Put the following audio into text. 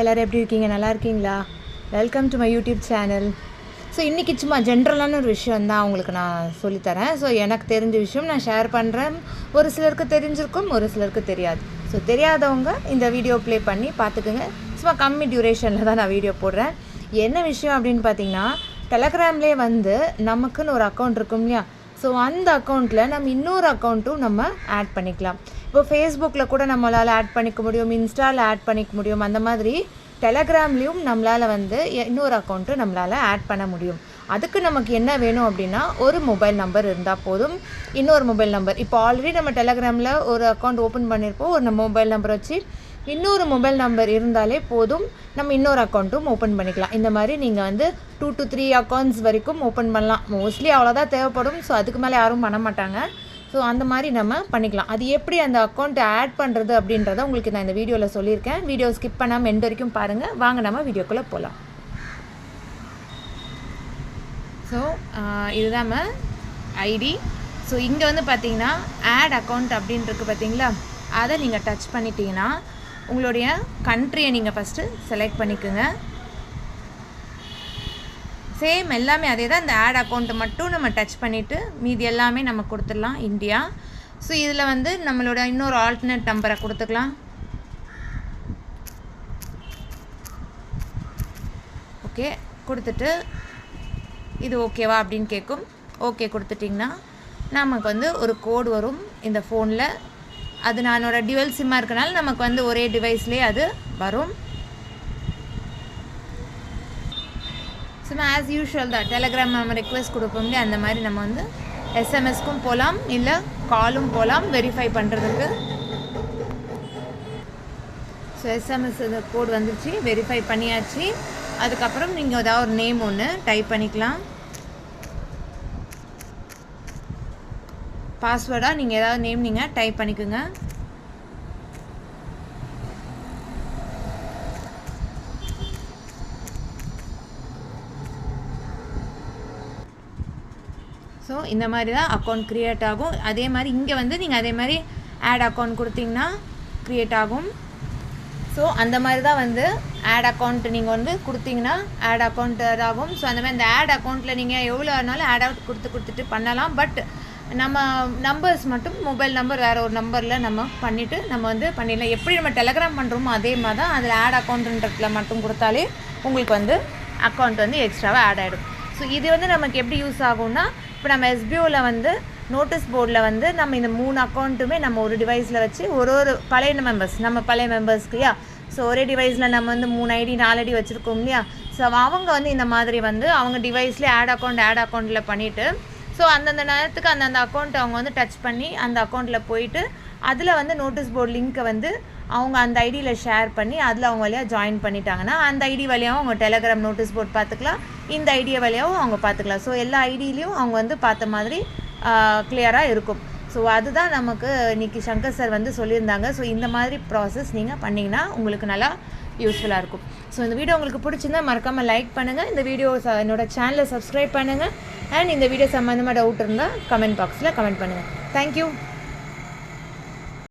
எல்லோரும் எப்படி இருக்கீங்க? நல்லா இருக்கீங்களா? Welcome to my YouTube channel so இன்றைக்கி சும்மா ஜென்ரலான ஒரு விஷயம் தான் உங்களுக்கு நான் சொல்லித்தரேன். ஸோ எனக்கு தெரிஞ்ச விஷயம் நான் ஷேர் பண்ணுறேன் ஒரு சிலருக்கு தெரிஞ்சிருக்கும் ஒரு சிலருக்கு தெரியாது. ஸோ தெரியாதவங்க இந்த வீடியோ ப்ளே பண்ணி பார்த்துக்குங்க. சும்மா கம்மி டியூரேஷனில் தான் நான் வீடியோ போடுறேன். என்ன விஷயம் அப்படின்னு பார்த்தீங்கன்னா டெலகிராம்லேயே வந்து நமக்குன்னு ஒரு அக்கௌண்ட் இருக்கும் இல்லையா? ஸோ அந்த அக்கௌண்ட்டில் நம்ம இன்னொரு அக்கௌண்ட்டும் நம்ம ஆட் பண்ணிக்கலாம். இப்போ ஃபேஸ்புக்கில் கூட நம்மளால் ஆட் பண்ணிக்க முடியும் இன்ஸ்டாவில் ஆட் பண்ணிக்க முடியும் அந்த மாதிரி டெலகிராம்லேயும் நம்மளால் வந்து இன்னொரு அக்கௌண்ட்டு நம்மளால் ஆட் பண்ண முடியும். அதுக்கு நமக்கு என்ன வேணும் அப்படின்னா ஒரு மொபைல் நம்பர் இருந்தால் போதும். இன்னொரு மொபைல் நம்பர் இப்போ ஆல்ரெடி நம்ம டெலகிராமில் ஒரு அக்கௌண்ட் ஓப்பன் பண்ணியிருப்போம் ஒரு மொபைல் நம்பர் வச்சு இன்னொரு மொபைல் நம்பர் இருந்தாலே போதும். நம்ம இன்னொரு அக்கௌண்ட்டும் ஓப்பன் பண்ணிக்கலாம். இந்த மாதிரி நீங்கள் வந்து டூ டு த்ரீ அக்கௌண்ட்ஸ் வரைக்கும் ஓப்பன் பண்ணலாம். மோஸ்ட்லி அவ்வளோதான் தேவைப்படும். ஸோ அதுக்கு மேலே யாரும் பண்ண மாட்டாங்க. ஸோ அந்த மாதிரி நம்ம பண்ணிக்கலாம். அது எப்படி அந்த அக்கௌண்ட்டை ஆட் பண்ணுறது அப்படின்றத உங்களுக்கு நான் இந்த வீடியோவில் சொல்லியிருக்கேன். வீடியோ ஸ்கிப் பண்ணாமல் எண்ட் வரைக்கும் பாருங்கள் வாங்க நம்ம வீடியோக்குள்ளே போகலாம் ஸோ இதுதான் ஐடி ஸோ இங்கே வந்து பார்த்தீங்கன்னா ஆட் அக்கௌண்ட் அப்படின்ட்டுருக்கு பார்த்தீங்களா அதை நீங்கள் டச் பண்ணிட்டீங்கன்னா உங்களுடைய கண்ட்ரியை நீங்கள் ஃபஸ்ட்டு செலக்ட் பண்ணிக்கோங்க. சேம் எல்லாமே அதே தான் இந்த ஆட் அக்கௌண்ட்டை மட்டும் நம்ம டச் பண்ணிவிட்டு மீதி எல்லாமே நம்ம கொடுத்துடலாம் இந்தியா. ஸோ இதில் வந்து நம்மளோட இன்னொரு ஆல்டர்னேட் நம்பரை கொடுத்துக்கலாம். ஓகே கொடுத்துட்டு இது ஓகேவா அப்படின்னு கேட்கும். ஓகே கொடுத்துட்டிங்கன்னா நமக்கு வந்து ஒரு கோடு வரும் இந்த ஃபோனில் அது நானோட டியூவல் சிம்மாக இருக்கனால நமக்கு வந்து ஒரே டிவைஸ்லேயே அது வரும். சும்மா ஆஸ் யூஷுவல் தான். டெலகிராம் நம்ம ரெக்வஸ்ட் கொடுப்போம் அந்த மாதிரி நம்ம வந்து எஸ்எம்எஸ்க்கும் போகலாம் இல்லை காலும் போகலாம் வெரிஃபை பண்ணுறதுக்கு ஸோ எஸ்எம்எஸ் கோட் வந்துருச்சு வெரிஃபை பண்ணியாச்சு. அதுக்கப்புறம் நீங்கள் ஏதாவது ஒரு நேம் ஒன்று டைப் பண்ணிக்கலாம். பாஸ்வேர்டாக நீங்கள் ஏதாவது நேம் நீங்கள் டைப் பண்ணிக்கோங்க. ஸோ இந்த மாதிரி தான் அக்கௌண்ட் க்ரியேட் ஆகும். அதே மாதிரி இங்கே வந்து நீங்கள் அதே மாதிரி ஆட் அக்கௌண்ட் கொடுத்தீங்கன்னா க்ரியேட் ஆகும். ஸோ அந்த மாதிரி தான் வந்து ஆட் அக்கௌண்ட் நீங்கள் வந்து கொடுத்தீங்கன்னா ஆட் அக்கௌண்ட் ஆகும் ஸோ அந்த மாதிரி இந்த ஆட் அக்கௌண்ட்டில் நீங்கள் எவ்வளோ ஆனாலும் ஆட் அவுட் கொடுத்து கொடுத்துட்டு பண்ணலாம். பட் நம்ம நம்பர்ஸ் மட்டும் மொபைல் நம்பர் வேறு ஒரு நம்பரில் நம்ம பண்ணிவிட்டு நம்ம வந்து பண்ணிடலாம். எப்படி நம்ம டெலகிராம் பண்ணுறோமோ அதே மாதிரி தான் அதில் ஆட் அக்கௌண்ட்டுன்றதுல மட்டும் கொடுத்தாலே உங்களுக்கு வந்து அக்கௌண்ட் வந்து எக்ஸ்ட்ராவாக ஆட் ஆகிடும் ஸோ இது வந்து நமக்கு எப்படி யூஸ் ஆகும்னா இப்போ நம்ம எஸ்பிஓவில் வந்து நோட்டீஸ் போர்டில் வந்து நம்ம இந்த மூணு அக்கௌண்ட்டுமே நம்ம ஒரு டிவைஸில் வச்சு ஒரு ஒரு பழைய மெம்பர்ஸ் நம்ம பழைய மெம்பர்ஸ்க்கு இல்லையா ஸோ ஒரே டிவைஸில் நம்ம வந்து மூணு ஐடி நாலு ஐடி வச்சுருக்கோம் இல்லையா? ஸோ அவங்க வந்து இந்த மாதிரி வந்து அவங்க டிவைஸ்லேயே ஆட் அக்கௌண்ட் ஆட் அக்கௌண்ட்டில் பண்ணிவிட்டு ஸோ அந்தந்த நேரத்துக்கு அந்தந்த அக்கௌண்ட் அவங்க வந்து டச் பண்ணி அந்த அக்கௌண்ட்டில் போயிட்டு அதில் வந்து நோட்டீஸ் போர்டு லிங்க்கை வந்து அவங்க அந்த ஐடியில் ஷேர் பண்ணி அதில் அவங்க வழியாக ஜாயின் பண்ணிட்டாங்கன்னா அந்த ஐடி வழியாகவும் அவங்க டெலகிராம் நோட்டீஸ் போர்டு பார்த்துக்கலாம். இந்த ஐடியா வழியாகவும் அவங்க பார்த்துக்கலாம். ஸோ எல்லா ஐடியிலையும் அவங்க வந்து பார்த்த மாதிரி கிளியராக இருக்கும். ஸோ அதுதான் நமக்கு இன்றைக்கி சங்கர் சார் வந்து சொல்லியிருந்தாங்க. ஸோ இந்த மாதிரி ப்ராசஸ் நீங்கள் பண்ணிங்கன்னா உங்களுக்கு நல்லா யூஸ்ஃபுல்லாக இருக்கும். ஸோ இந்த வீடியோ உங்களுக்கு பிடிச்சிருந்தா மறக்காமல் லைக் பண்ணுங்கள் இந்த வீடியோ என்னோடய சேனலை சப்ஸ்கிரைப் பண்ணுங்கள் அண்ட் இந்த வீடியோ சம்மந்தமாக டவுட் இருந்தால் கமெண்ட் பாக்ஸில் கமெண்ட் பண்ணுங்கள் தேங்க்யூ